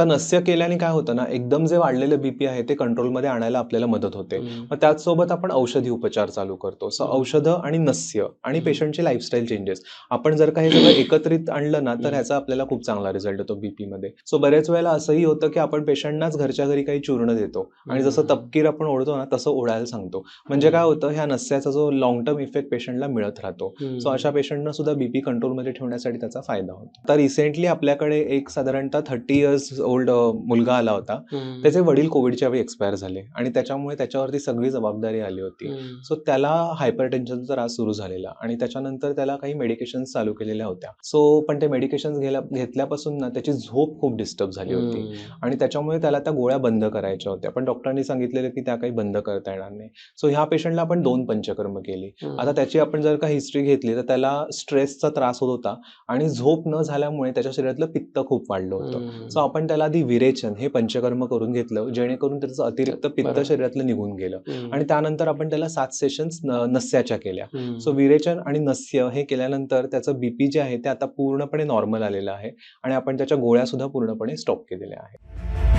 आता नस्य केल्याने काय होतं ना एकदम जे वाढलेलं बीपी आहे ते कंट्रोलमध्ये आणायला आपल्याला मदत होते. मग त्याचसोबत आपण औषधी उपचार चालू करतो सो. औषधं आणि नस्य आणि. पेशंटचे लाईफस्टाईल चेंजेस आपण जर का हे सगळं एकत्रित आणलं ना तर. ह्याचा आपल्याला खूप चांगला रिझल्ट येतो बीपी मध्ये सो बऱ्याच वेळेला असंही होतं की आपण पेशंटनाच घरच्या घरी काही चूर्ण देतो आणि जसं. तपकीर आपण ओढतो ना तसं ओढायला सांगतो म्हणजे काय होतं ह्या नस्याचा जो लॉंग टर्म इफेक्ट पेशंटला मिळत राहतो. सो अशा पेशंटना सुद्धा बीपी कंट्रोलमध्ये ठेवण्यासाठी त्याचा फायदा होतो तर रिसेंटली आपल्याकडे एक साधारणतः थर्टी इयर्स ओल्ड मुलगा आला होता. त्याचे वडील कोविडच्या वेळी एक्सपायर झाले आणि त्याच्यामुळे त्याच्यावरती सगळी जबाबदारी आली होती. सो त्याला हायपर टेन्शनचा त्रास सुरू झालेला आणि त्याच्यानंतर त्याला काही मेडिकेशन चालू केलेल्या होत्या सो पण ते मेडिकेशन घेतल्यापासून ना त्याची झोप खूप डिस्टर्ब झाली होती. आणि त्याच्यामुळे त्याला त्या गोळ्या बंद करायच्या होत्या पण डॉक्टरांनी सांगितलेलं की त्या काही बंद करता येणार नाही सो ह्या पेशंटला आपण दोन पंचकर्म केली. आता त्याची आपण जर का हिस्ट्री घेतली तर त्याला स्ट्रेसचा त्रास होत होता आणि झोप न झाल्यामुळे त्याच्या शरीरातलं पित्त खूप वाढलं होतं. सो आपण त्याला आधी विरेचन हे पंचकर्म करून घेतलं जेणेकरून त्याचं अतिरिक्त पित्त. शरीरातलं निघून गेलं. आणि त्यानंतर आपण त्याला सात सेशन्स नस्याच्या केल्या. सो विरेचन आणि नस्य हे केल्यानंतर त्याचं बीपी जे आहे ते आता पूर्णपणे नॉर्मल आलेलं आहे आणि आपण त्याच्या गोळ्या सुद्धा पूर्णपणे स्टॉप केलेल्या आहेत